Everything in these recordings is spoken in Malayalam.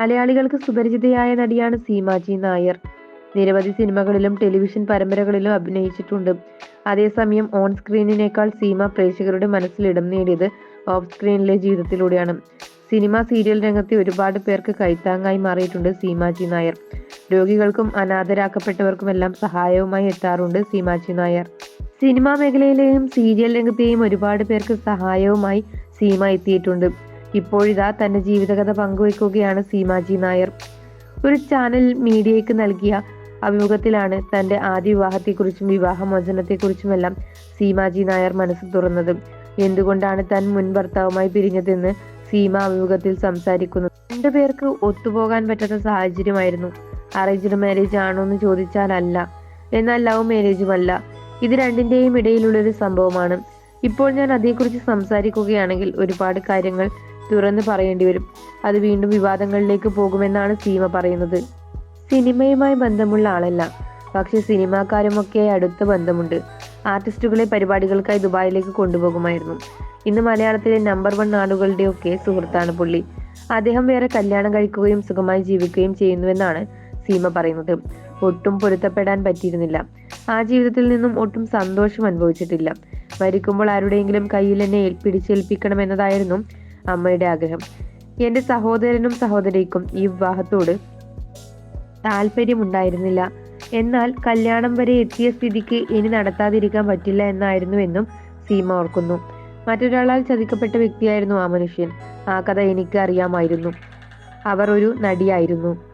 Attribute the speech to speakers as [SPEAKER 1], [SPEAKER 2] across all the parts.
[SPEAKER 1] മലയാളികൾക്ക് സുപരിചിതയായ നടിയാണ് സീമാജി നായർ. നിരവധി സിനിമകളിലും ടെലിവിഷൻ പരമ്പരകളിലും അഭിനയിച്ചിട്ടുണ്ട്. അതേസമയം ഓൺ സ്ക്രീനിനേക്കാൾ സീമ പ്രേക്ഷകരുടെ മനസ്സിൽ ഇടം നേടിയത് ഓഫ് സ്ക്രീനിലെ ജീവിതത്തിലൂടെയാണ്. സിനിമ സീരിയൽ രംഗത്തെ ഒരുപാട് പേർക്ക് കൈത്താങ്ങായി മാറിയിട്ടുണ്ട് സീമാജി നായർ. രോഗികൾക്കും അനാഥരാക്കപ്പെട്ടവർക്കുമെല്ലാം സഹായവുമായി എത്താറുണ്ട് സീമാജി നായർ. സിനിമാ മേഖലയിലെയും സീരിയൽ രംഗത്തെയും ഒരുപാട് പേർക്ക് സഹായവുമായി സീമ എത്തിയിട്ടുണ്ട്. ഇപ്പോഴിതാ തന്റെ ജീവിതകഥ പങ്കുവെക്കുകയാണ് സീമാജി നായർ. ഒരു ചാനൽ മീഡിയയ്ക്ക് നൽകിയ അഭിമുഖത്തിലാണ് തന്റെ ആദ്യ വിവാഹത്തെക്കുറിച്ചും വിവാഹമോചനത്തെക്കുറിച്ചുമെല്ലാം സീമാജി നായർ മനസ്സ് തുറന്നത്. എന്തുകൊണ്ടാണ് താൻ മുൻ ഭർത്താവുമായി പിരിഞ്ഞതെന്ന് സീമ അഭിമുഖത്തിൽ സംസാരിക്കുന്നു. രണ്ടുപേർക്ക് ഒത്തുപോകാൻ പറ്റാത്ത സാഹചര്യമായിരുന്നു. അറേഞ്ച്ഡ് മാരേജ് ആണോ എന്ന് ചോദിച്ചാൽ അല്ല എന്നാൽ ലവ് മാരേജുമല്ല. ഇത് രണ്ടിന്റെയും ഇടയിലുള്ള ഒരു സംഭവമാണ്. ഇപ്പോൾ ഞാൻ അതേക്കുറിച്ച് സംസാരിക്കുകയാണെങ്കിൽ ഒരുപാട് കാര്യങ്ങൾ തുറന്നു പറയേണ്ടി വരും. അത് വീണ്ടും വിവാദങ്ങളിലേക്ക് പോകുമെന്നാണ് സീമ പറയുന്നത്. സിനിമയുമായി ബന്ധമുള്ള ആളല്ല. പക്ഷെ സിനിമാക്കാരുമൊക്കെ അടുത്ത ബന്ധമുണ്ട്. ആർട്ടിസ്റ്റുകളെ പരിപാടികൾക്കായി ദുബായിലേക്ക് കൊണ്ടുപോകുമായിരുന്നു. ഇന്ന് മലയാളത്തിലെ നമ്പർ വൺ ആളുകളുടെയൊക്കെ സുഹൃത്താണ് പുള്ളി. അദ്ദേഹം വേറെ കല്യാണം കഴിക്കുകയും സുഖമായി ജീവിക്കുകയും ചെയ്യുന്നുവെന്നാണ് സീമ പറയുന്നത്. ഒട്ടും പൊരുത്തപ്പെടാൻ പറ്റിയിരുന്നില്ല. ആ ജീവിതത്തിൽ നിന്നും ഒട്ടും സന്തോഷം അനുഭവിച്ചിട്ടില്ല. മരിക്കുമ്പോൾ ആരുടെയെങ്കിലും കയ്യിൽ എന്നെ പിടിച്ചേൽപ്പിക്കണമെന്നതായിരുന്നു അമ്മയുടെ ആഗ്രഹം. എന്റെ സഹോദരനും സഹോദരിക്കും ഈ വിവാഹത്തോട് താല്പര്യമുണ്ടായിരുന്നില്ല. എന്നാൽ കല്യാണം വരെ എത്തിയ സ്ഥിതിക്ക് ഇനി നടത്താതിരിക്കാൻ പറ്റില്ല എന്നായിരുന്നു എന്നും സീമ ഓർക്കുന്നു. മറ്റൊരാളാൽ ചതിക്കപ്പെട്ട വ്യക്തിയായിരുന്നു ആ മനുഷ്യൻ. ആ കഥ എനിക്ക് അറിയാമായിരുന്നു. അവർ ഒരു നടിയായിരുന്നു.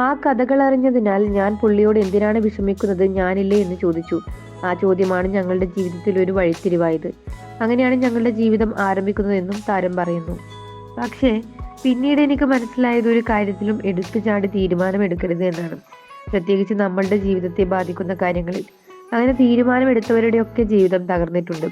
[SPEAKER 1] ആ കഥകൾ അറിഞ്ഞതിനാൽ ഞാൻ പുള്ളിയോട് എന്തിനാണ് വിഷമിക്കുന്നത് ഞാനില്ലേ എന്ന് ചോദിച്ചു. ആ ചോദ്യമാണ് ഞങ്ങളുടെ ജീവിതത്തിൽ ഒരു വഴിത്തിരിവായത്. അങ്ങനെയാണ് ഞങ്ങളുടെ ജീവിതം ആരംഭിക്കുന്നതെന്നും താരം പറയുന്നു. പക്ഷേ പിന്നീട് എനിക്ക് മനസ്സിലായത് ഒരു കാര്യത്തിലും എടുത്തു ചാടി തീരുമാനമെടുക്കരുത് എന്നാണ്. പ്രത്യേകിച്ച് നമ്മളുടെ ജീവിതത്തെ ബാധിക്കുന്ന കാര്യങ്ങളിൽ. അങ്ങനെ തീരുമാനമെടുത്തവരുടെയൊക്കെ ജീവിതം തകർന്നിട്ടുണ്ട്.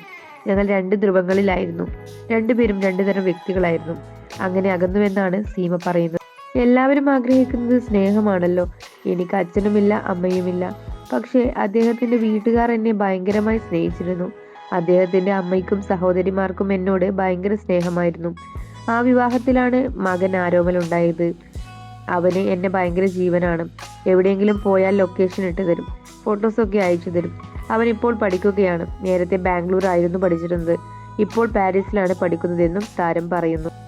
[SPEAKER 1] ഞങ്ങൾ രണ്ട് ധ്രുവങ്ങളിലായിരുന്നു. രണ്ടുപേരും രണ്ടുതരം വ്യക്തികളായിരുന്നു. അങ്ങനെ അകന്നുവെന്നാണ് സീമ പറയുന്നത്. എല്ലാവരും ആഗ്രഹിക്കുന്നത് സ്നേഹമാണല്ലോ. എനിക്ക് അച്ഛനുമില്ല അമ്മയുമില്ല. പക്ഷേ അദ്ദേഹത്തിന്റെ വീട്ടുകാർ എന്നെ ഭയങ്കരമായി സ്നേഹിച്ചിരുന്നു. അദ്ദേഹത്തിന്റെ അമ്മയ്ക്കും സഹോദരിമാർക്കും എന്നോട് ഭയങ്കര സ്നേഹമായിരുന്നു. ആ വിവാഹത്തിലാണ് മകൻ ആരോമൽ ഉണ്ടായത് അവന് എന്നെ ഭയങ്കര ജീവനാണ്. എവിടെയെങ്കിലും പോയാൽ ലൊക്കേഷൻ ഇട്ട് തരും. ഫോട്ടോസൊക്കെ അയച്ചു തരും. അവൻ ഇപ്പോൾ പഠിക്കുകയാണ്. നേരത്തെ ബാംഗ്ലൂർ ആയിരുന്നു പഠിച്ചിരുന്നത്. ഇപ്പോൾ പാരീസിലാണ് പഠിക്കുന്നതെന്നും താരം പറയുന്നു.